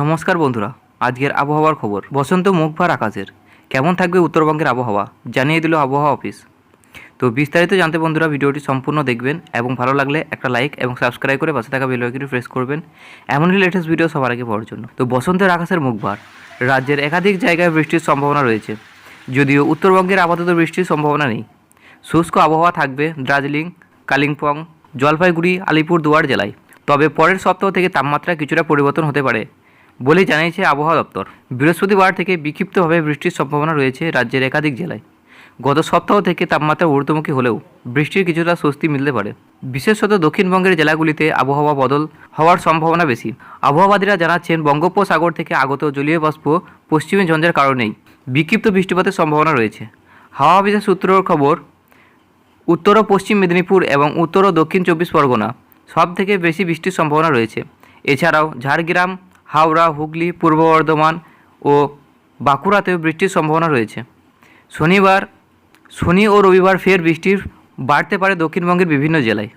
নমস্কার বন্ধুরা, আজকের আবহাওয়ার খবর। বসন্ত মুখ ভার আকাশের। কেমন থাকবে উত্তরবঙ্গের আবহাওয়া? জানিয়ে দিল আবহাওয়া অফিস। তো বিস্তারিত জানতে বন্ধুরা ভিডিওটি সম্পূর্ণ দেখবেন এবং ভালো লাগলে একটা লাইক এবং সাবস্ক্রাইব করে পাশে থাকা বেল আইকনটি প্রেস করবেন। এমনই লেটেস্ট ভিডিও সবার আগে পাওয়ার জন্য। তো বসন্তের আকাশের মুখভার রাজ্যের একাধিক জায়গায় বৃষ্টির সম্ভাবনা রয়েছে। যদিও উত্তরবঙ্গের আপাতত বৃষ্টির সম্ভাবনা নেই। শুষ্ক আবহাওয়া থাকবে দার্জিলিং, কালিম্পং, জলপাইগুড়ি, আলিপুরদুয়ার জেলায়। তবে পরের সপ্তাহ থেকে তাপমাত্রা কিছুটা পরিবর্তন হতে পারে। বলে জানিয়েছে আবহাওয়া দপ্তর। বৃহস্পতিবার থেকে বিক্ষিপ্তভাবে বৃষ্টির সম্ভাবনা রয়েছে রাজ্যের একাধিক জেলায়। গত সপ্তাহ থেকে তাপমাত্রা ঊর্ধ্বমুখী হলেও বৃষ্টির কিছুটা স্বস্তি মিলতে পারে। বিশেষত দক্ষিণবঙ্গের জেলাগুলিতে আবহাওয়া বদল হওয়ার সম্ভাবনা বেশি। আবহাওয়াবাদীরা জানাচ্ছেন, বঙ্গোপসাগর থেকে আগত জলীয় বাষ্প পশ্চিমে ঝঞ্ঝার কারণেই বিক্ষিপ্ত বৃষ্টিপাতের সম্ভাবনা রয়েছে। হাওয়া বিশেষ সূত্রের খবর, উত্তর ও পশ্চিম মেদিনীপুর এবং উত্তর ও দক্ষিণ চব্বিশ পরগনা সব থেকে বেশি বৃষ্টির সম্ভাবনা রয়েছে। এছাড়াও ঝাড়গ্রাম হাওড়া, হুগলি, পূর্ব বর্ধমান ও বাঁকুড়াতেও বৃষ্টির সম্ভাবনা রয়েছে। শনিবার, শনি ও রবিবার ফের বৃষ্টির বাড়তে পারে দক্ষিণবঙ্গের বিভিন্ন জেলায়।